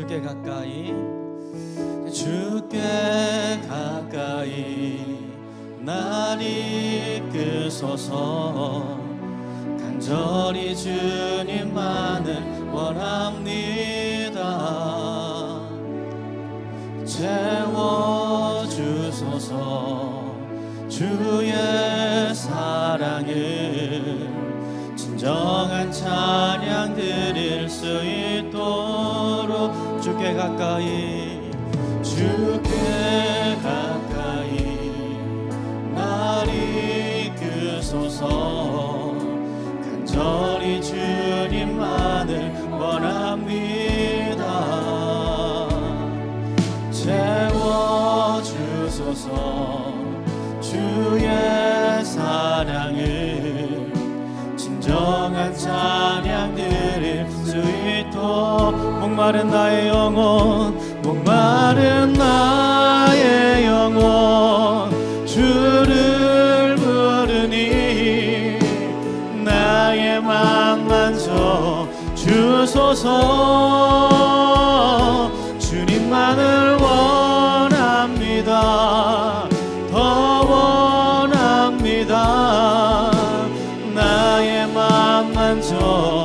주께 가까이 주께 가까이 날 이끄소서. 간절히 주님만을 원합니다. 채워주소서. 주의 사랑을 진정한 찬양 드릴 수 있도록 가까이 주께 가까이 날 이끄소서. 간절히 주님만을 원합니다. 채워주소서. 주의 목마른 나의 영혼 목마른 나의 영혼 주를 부르니 나의 맘 만져 주소서. 주님만을 원합니다. 더 원합니다. 나의 맘 만져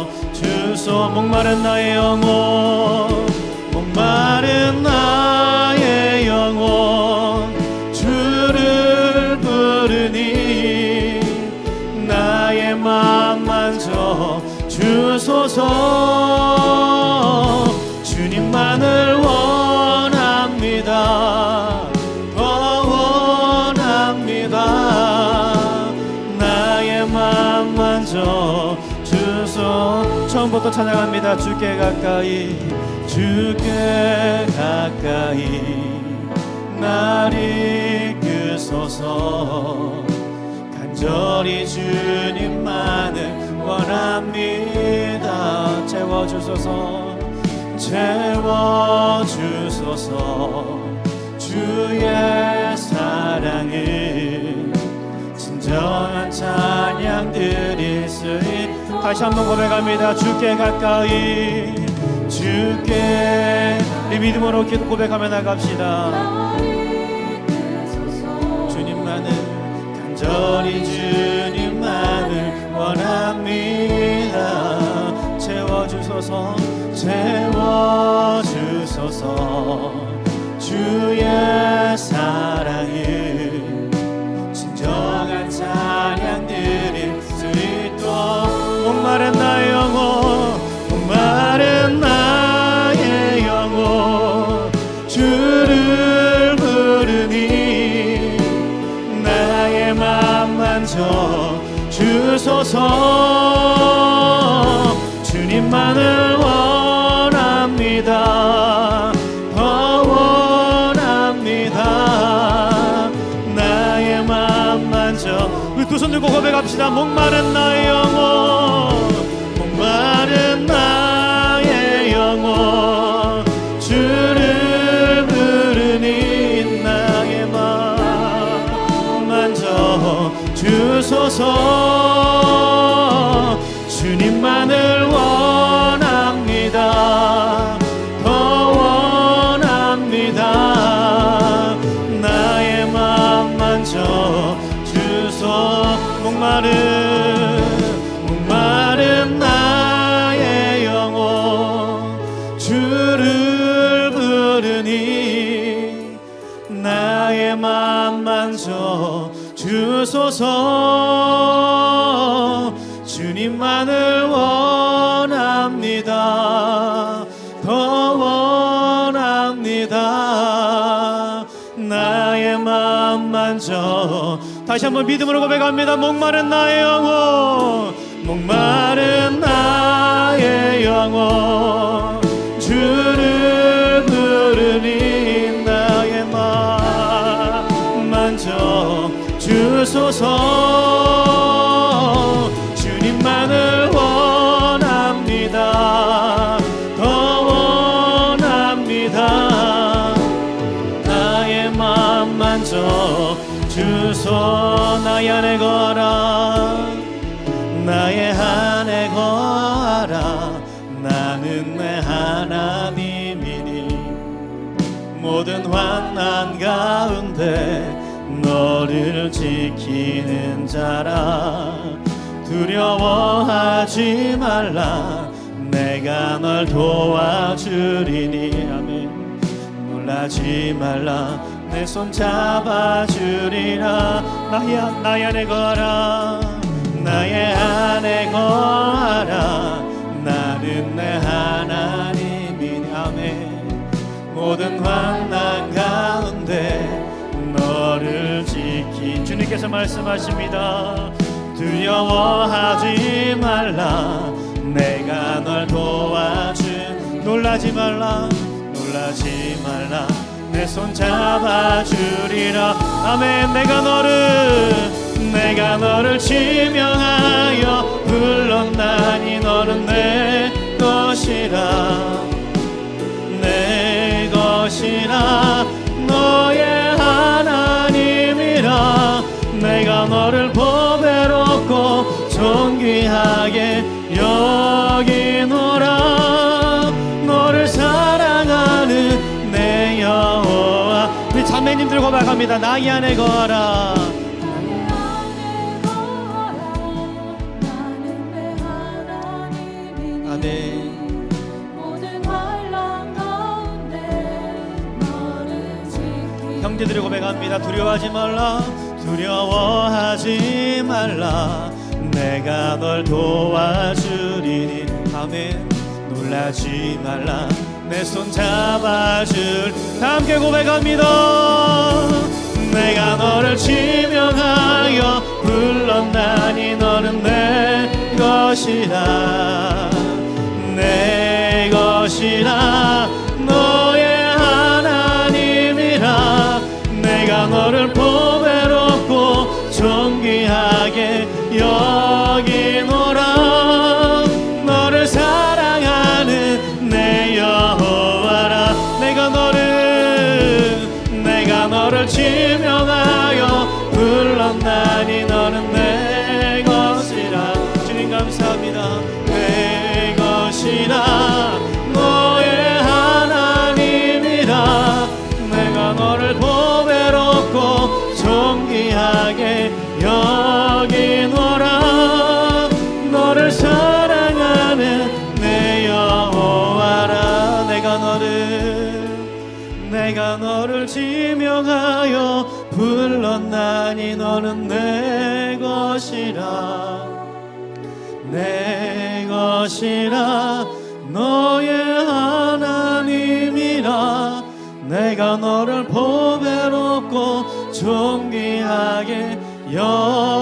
주소 목마른 나의 영혼 목마른 나의 영혼 주를 부르니 나의 맘 만져 주소서 주소 처음부터 찬양합니다. 주께 가까이 주께 가까이. 날 이끄소서. 간절히 주님만을 원합니다. 채워주소서. 채워주소서. 주의 사랑을 진정한 찬양 있... 다시 한번 고백합니다. 주께 가까이 주께 이 믿음으로 기도 고백하며 나갑시다. 주님만을 간절히 주님만을 원합니다. 채워주소서 채워주소서. 주의 사랑을 다시 한번 믿음으로 고백합니다. 목마른 나의 영혼 목마른 나의 영혼 주소 나의 안에 거라 나의 안에 거라 나는 내 하나님이니. 모든 환난 가운데 너를 지키는 자라. 두려워하지 말라. 내가 널 도와주리니. 아멘. 놀라지 말라 내 손 잡아주리라. 나의, 나의 안에 거라. 나의 안에 거하라. 나는 내 하나님이니. 아멘. 모든 환난 가운데 너를 지키. 주님께서 말씀하십니다. 두려워하지 말라. 내가 널 도와준 놀라지 말라. 놀라지 말라 내 손 잡아주리라. 아멘. 내가 너를 내가 너를 지명하여 불렀나니 너는 내 것이라. 내 것이라. 너의 하나님이라. 내가 너를 보배롭고 존귀하게 여기노 자매님들 고백합니다 나의 안에 거하라 형제들이 고백합니다. 두려워하지 말라, 두려워하지 말라. 내가 널 도와주리니. 아멘. 놀라지 말라. 내 손 잡아줄. 다 함께 고백합니다. 내가 너를 지명하여 불렀나니 너는 내 것이라. 내 것이라 불렀나니 너는 내 것이라. 내 것이라. 너의 하나님이라. 내가 너를 보배롭고 존귀하게 여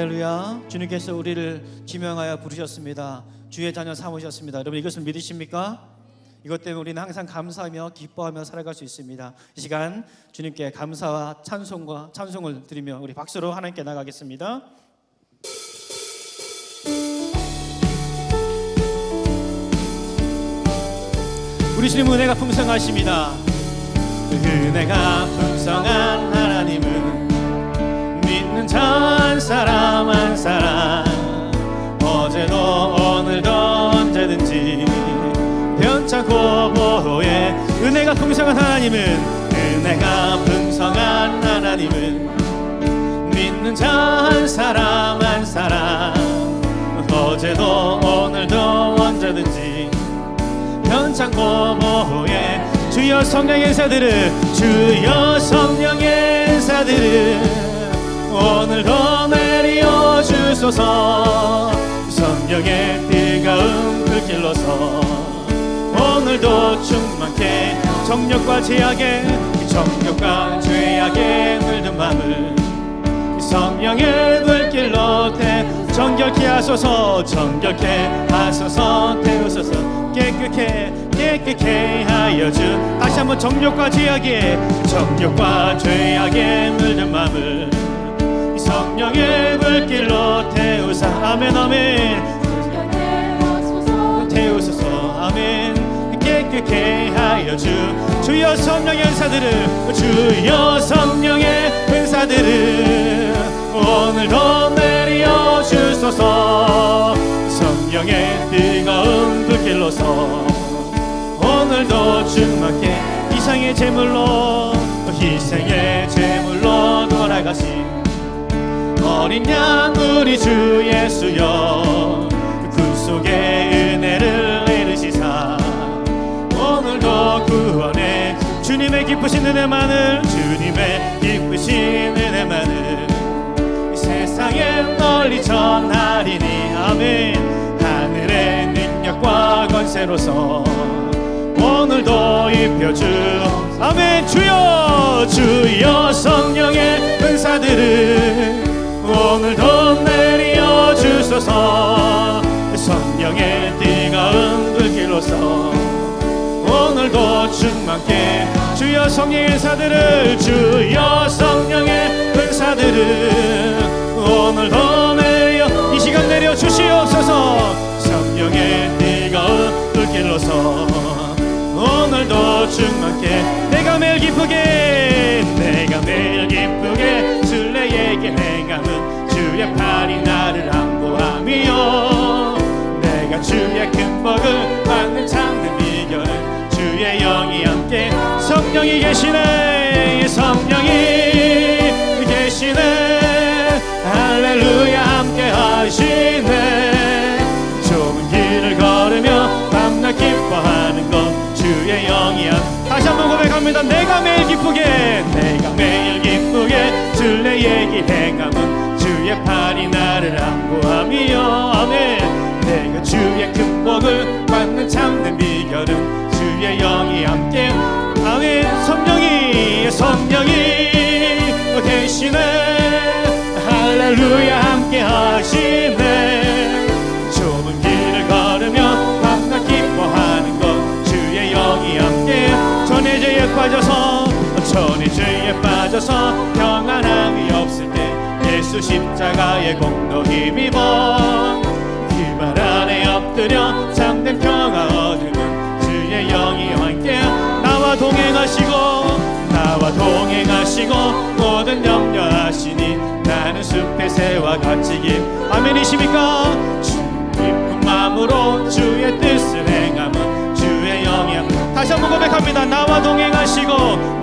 할렐루야. 주님께서 우리를 지명하여 부르셨습니다. 주의 자녀 삼으셨습니다. 여러분 이것을 믿으십니까? 이것 때문에 우리는 항상 감사하며 기뻐하며 살아갈 수 있습니다. 이 시간 주님께 감사와 찬송과 찬송을 드리며 우리 박수로 하나님께 나가겠습니다. 우리 주님 은혜가 풍성하십니다. 은혜가 풍성한 하나님은 믿는 자 한 사람 한 사람. 어제도 오늘도 언제든지 변찮고 보호해. 은혜가 풍성한 하나님은 은혜가 풍성한 하나님은 믿는 자 한 사람 한 사람. 어제도 오늘도 언제든지 변창고 보호해. 주여 성령의 은사들을 주여 성령의 은사들을 오늘도 내리어 주소서. 성령의 뜨거운 불길로서. 오늘도 충만케 정력과 제약에 정력과 죄악에 물든 마음을 성령의 불길로 태 정결케 하소서 정결케 하소서 태우소서. 깨끗해 깨끗해 하여 주. 다시 한번 정욕과 죄악에 정욕과 죄악에 물든 마음을 성령의 불길로 태우사. 아멘 아멘. 태우소서. 아멘. 깨끗게 하여 주. 주여 성령의 은사들을. 주여 성령의 은사들을 오늘도 내려 주소서. 성령의 뜨거운 불길로서. 오늘도 주님께 이상의 제물로 희생의 제물로 돌아가신 어린 양 우리 주 예수여 구속의 은혜를 이루시사. 오늘도 구원에 주님의 기쁘신 은혜만을 주님의 기쁘신 은혜만을 이 세상에 널리 전하리니 아멘. 하늘의 능력과 권세로서 오늘도 입혀주 아멘. 주여 주여 성령의 은사들을 오늘도 내려 주소서. 성령의 뜨거운 불길로서 오늘도 충만케 주여 성령의 은사들을 주여 성령의 은사들을 오늘도 내려 이 시간 내려 주시옵소서. 성령의 뜨거운 불길로서 오늘도 충만케 내가 매일 기쁘게 내가 매일 기쁘게 술래에게 행함은 주의 팔이 나를 안보함이요 내가 주의 큰 복을 받는 참된 비결은 주의 영이 함께 성령이 계시네. 성령이 계시네. 할렐루야 함께 하시네. 좁은 길을 걸으며 밤낮 기뻐하는 것 주의 영이 함 다시 한번 고백합니다. 내가 매일 기쁘게 내가 매일 빠져서. 평안함이 없을 때 예수 십자가의 공로 힘입어. 그발 아래 엎드려 참된 평화 얻음은 주의 영이 함께 나와 동행하시고 나와 동행하시고 모든 염려하시니 나는 숲의 새와 같이 길 아멘이십니까? 주 기쁜 마음으로 주의 뜻을 행함은 주의 영이야 다시 한번 고백합니다. 나와 동행하시고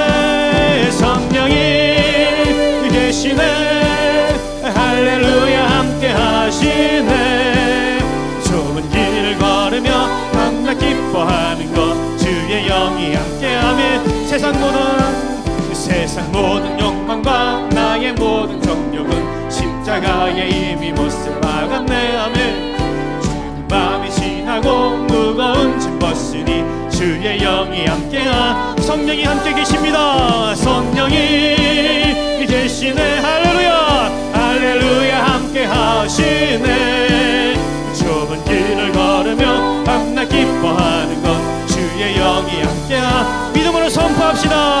세상 모든 욕망과 나의 모든 정욕은 십자가에 이미 못을 박았네. 아멘. 주는 밤이 지나고 무거운 짐 벗으니 주의 영이 함께하 성령이 함께 계십니다. 성령이 계시네. 할렐루야. 할렐루야. 함께 하시네. 좁은 길을 걸으며 밤낮 기뻐하는 것 주의 영이 함께하 믿음으로 선포합시다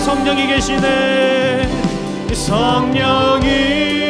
성령이 계시네. 성령이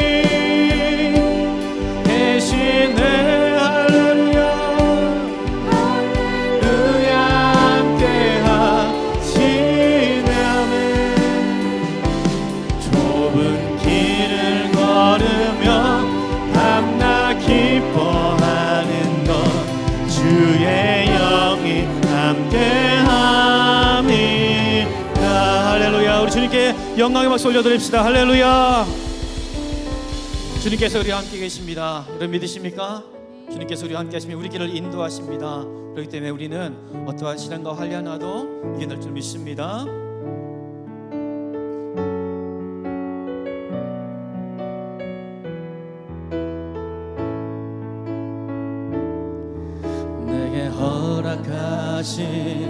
영광의 박수 올려드립시다. 할렐루야. 주님께서 우리와 함께 계십니다. 여러분 믿으십니까? 주님께서 우리와 함께 하시면 우리 길을 인도하십니다. 그렇기 때문에 우리는 어떠한 시련과 환란와도 이겨낼 줄 믿습니다. 내게 허락하신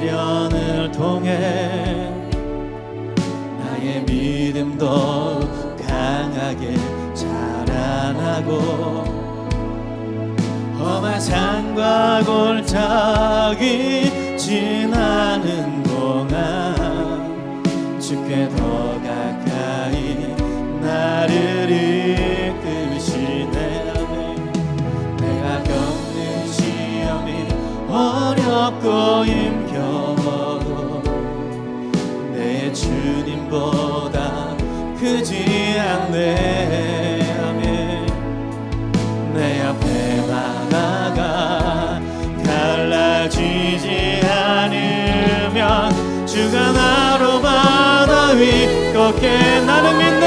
시련을 통해 나의 믿음도 강하게 자라나고 험한 산과 골짜기 지나는 동안 주께 더 가까이 나를 이끄시네. 내가 겪는 시험이 어렵고 힘 보다 크지 않네. 아멘. 내 앞에 바다가 갈라지지 않으면 주가 나로 바다 위 걷게 나는 믿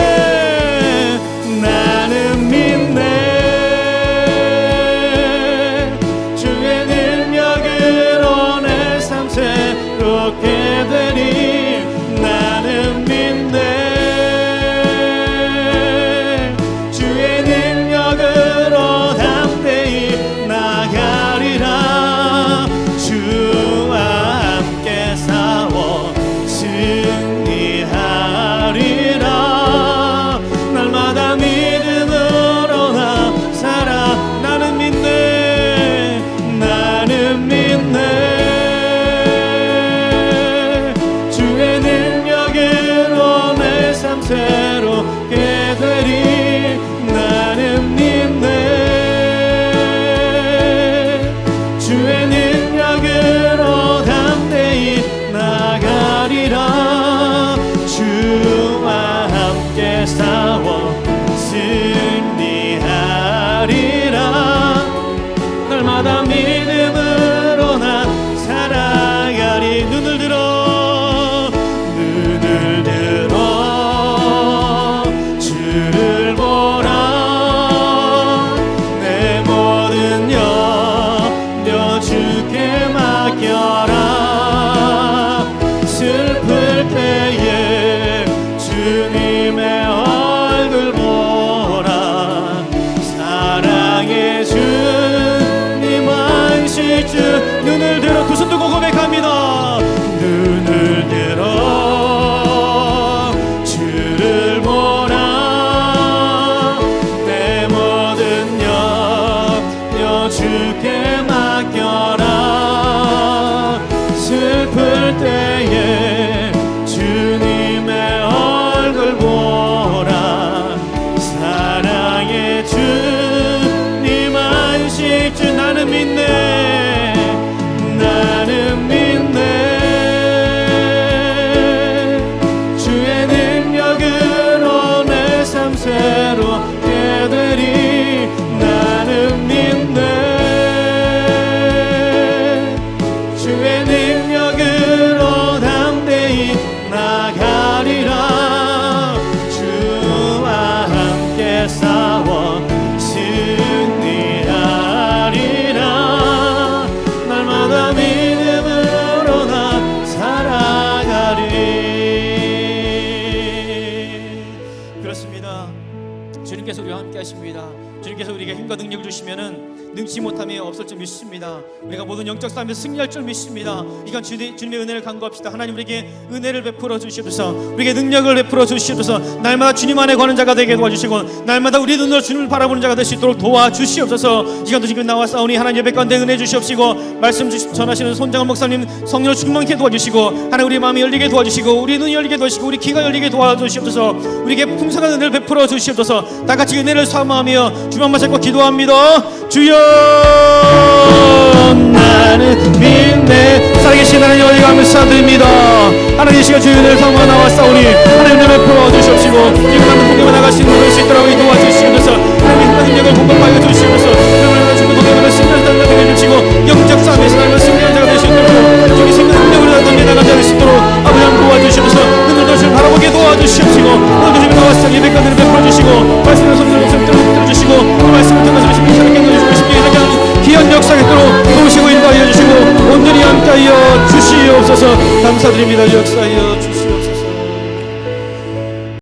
하나님께서 우리에게 힘과 능력을 주시면은 능치 못함이 없을 줄 믿습니다. 우리가 모든 영적 싸움에 승리할 줄 믿습니다. 이간 주님, 주님의 은혜를 간구합시다. 하나님 우리에게 은혜를 베풀어 주시옵소서. 우리에게 능력을 베풀어 주시옵소서. 날마다 주님 안에 거는 자가 되게 도와주시고 날마다 우리 눈으로 주님을 바라보는 자가 될 수 있도록 도와주시옵소서. 이간도 지금 나와 싸우니 하나님 예배 가운데 은혜 주시옵시고 말씀 주시, 전하시는 손장원 목사님 성령 충만케 도와주시고 하나님 우리 마음이 열리게 도와주시고 우리 눈이 열리게 도와주시고 우리 귀가 열리게 도와주시옵소서. 우리에게 풍성한 은혜를 베풀어 주시옵소서. 다 같이 은혜를 사모하며 주만만 잡고 기도합니다. 주여 나는 믿네. 살아계신 하나님 어디 감사드립니다. 하나님 이 시간 주의 은혜를 사모하 나왔사오니 하나님 은혜 베풀어 주시옵시고 지금 하는 공격에 수 있는 수 있도록 도와주시옵소서 하나님 하나님 능력을 공급하여 주시옵소서 하나님 주시고 영적 싸움에서 하나님 승리하는 자가 되실 수 있도록 저기 생명 능력을 던져나가는 자가 될수 있도록 아버지 하나님 도와주시옵소서. 눈을 다시 바라보게 도와주시옵시고 오늘도 주님 나와서 예배까지를 베풀어 주시고 말씀을 성령 목소리 들어 주시고 그 말씀을 통해서 하는 귀한 역사가 있도록 도우시고 인도하여 주시고 온전히 함께하여 주시옵소서. 감사드립니다. 역사하여 주시옵소서